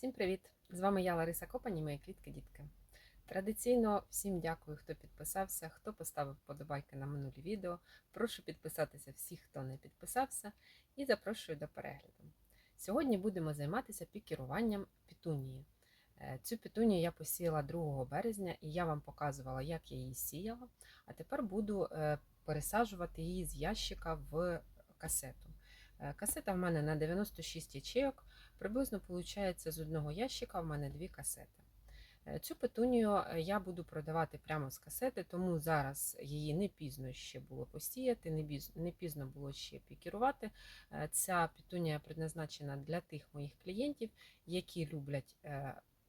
Всім привіт! З вами я, Лариса Копані, мої квітки-дітки. Традиційно всім дякую, хто підписався, хто поставив вподобайки на минулі відео. Прошу підписатися всіх, хто не підписався, і запрошую до перегляду. Сьогодні будемо займатися пікіруванням пітунії. Е, Цю пітунію я посіяла 2 березня і я вам показувала, як я її сіяла. А тепер буду е, пересаджувати її з ящика в касету. Е, Касета в мене на 96 ячейок. Приблизно виходить з одного ящика в мене дві касети. Е, Цю петунію е, я буду продавати прямо з касети, тому зараз її не пізно ще було посіяти, не пізно було ще пікірувати. Е, Ця петунія предназначена для тих моїх клієнтів, які люблять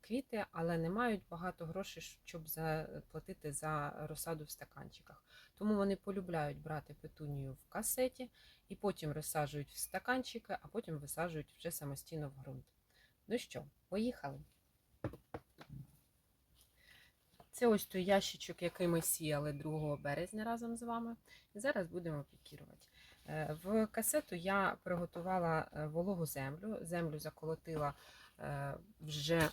квіти, але не мають багато грошей, щоб заплатити за розсаду в стаканчиках. Тому вони полюбляють брати петунію в касеті і потім розсаджують в стаканчики, а потім висаджують вже самостійно в ґрунт. Ну що, поїхали. Це ось той ящичок, який ми сіяли 2 березня разом з вами. І зараз будемо пікірувати. Е, В касету я приготувала е, вологу землю. Землю заколотила е, вже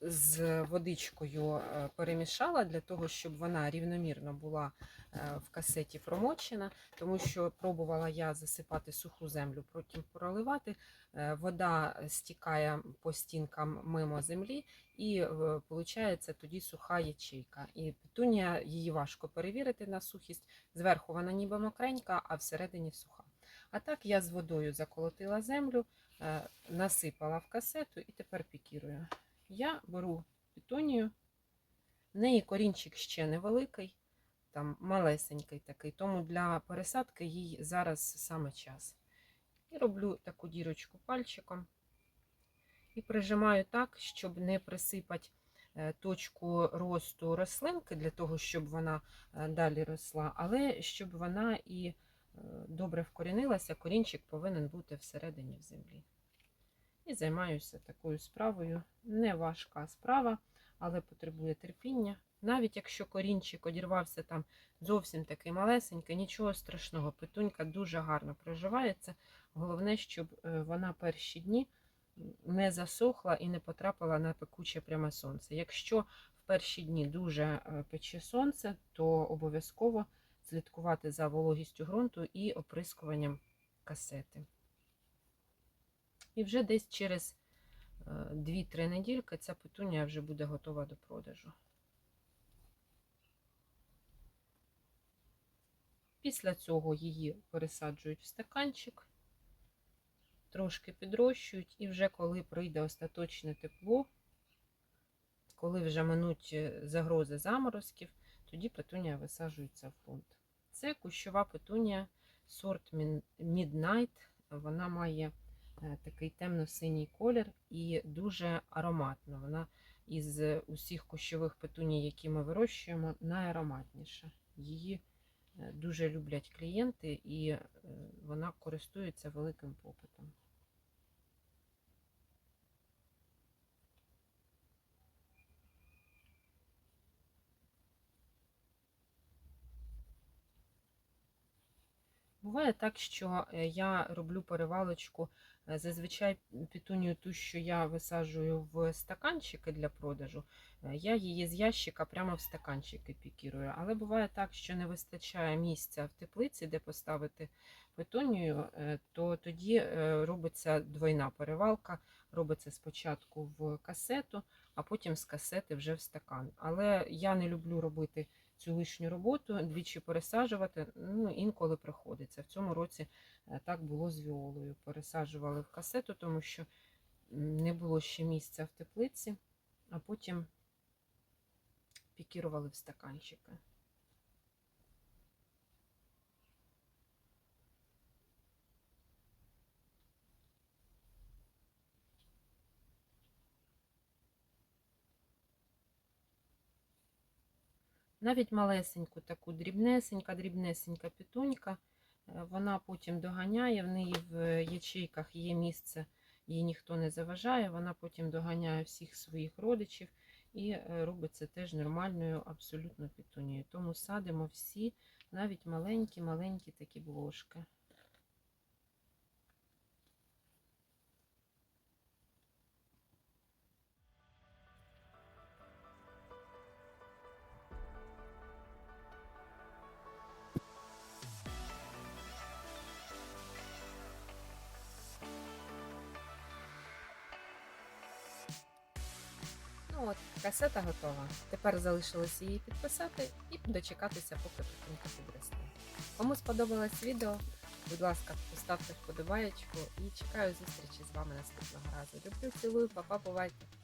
з водичкою е, перемішала для того, щоб вона рівномірно була е, в касеті промочена, тому що пробувала я засипати суху землю, потім проливати. Е, Вода стікає по стінкам мимо землі, і виходить тоді суха ячейка. І петунія її важко перевірити на сухість. Зверху вона ніби мокренька, а всередині суха. А так я з водою заколотила землю, е, насипала в касету і тепер пікірую. Я беру петунію, в неї корінчик ще невеликий, там малесенький такий, тому для пересадки їй зараз саме час. І роблю таку дірочку пальчиком і прижимаю так, щоб не присипати е, точку росту рослинки, для того, щоб вона е, далі росла, але щоб вона і добре вкорінилася, корінчик повинен бути всередині в землі. І займаюся такою справою. Не важка справа, але потребує терпіння. Навіть якщо корінчик одірвався там зовсім такий малесенький, нічого страшного, петунька дуже гарно проживається. Головне, щоб е, вона перші дні не засохла і не потрапила на пекуче пряме сонце. Якщо в перші дні дуже е, пече сонце, то обов'язково слідкувати за вологістю ґрунту і оприскуванням касети. І вже десь через 2-3 недільки ця петунія вже буде готова до продажу. Після цього її пересаджують в стаканчик, трошки підрощують, і вже коли прийде остаточне тепло, коли вже минуть е, загрози заморозків, тоді петунія висаджується в ґрунт. Це кущова петунія сорт Midnight. Вона має е, такий темно-синій колір і дуже ароматна. Вона із усіх кущових петуній, які ми вирощуємо, найароматніша. Її е, дуже люблять клієнти і е, вона користується великим попитом. Буває так, що е, я роблю перевалочку е, зазвичай пітунію ту, що я висаджую в стаканчики для продажу, е, я її з ящика прямо в стаканчики пікірую. Але буває так, що не вистачає місця в теплиці, де поставити петунію, то тоді робиться двойна перевалка. Робиться спочатку в касету, а потім з касети вже в стакан. Але я не люблю робити цю лишню роботу, двічі пересаджувати. Ну, інколи приходиться. В цьому році е, так було з віолою. Пересаджували в касету, тому що не було ще місця в теплиці, а потім пікірували в стаканчики. Навіть малесеньку таку дрібнесенька, дрібнесенька пітунька, е, вона потім доганяє, в неї в ячейках є місце, їй ніхто не заважає, вона потім доганяє всіх своїх родичів і робить робиться теж нормальною абсолютно пітунією. Тому садимо всі, навіть маленькі-маленькі такі бложки. Ну от, касета готова. Тепер залишилось її підписати і дочекатися, поки пекінка підросте. Кому сподобалось відео, будь ласка, поставте вподобаєчку і чекаю зустрічі з вами наступного разу. Люблю, цілую, папа, бувайте!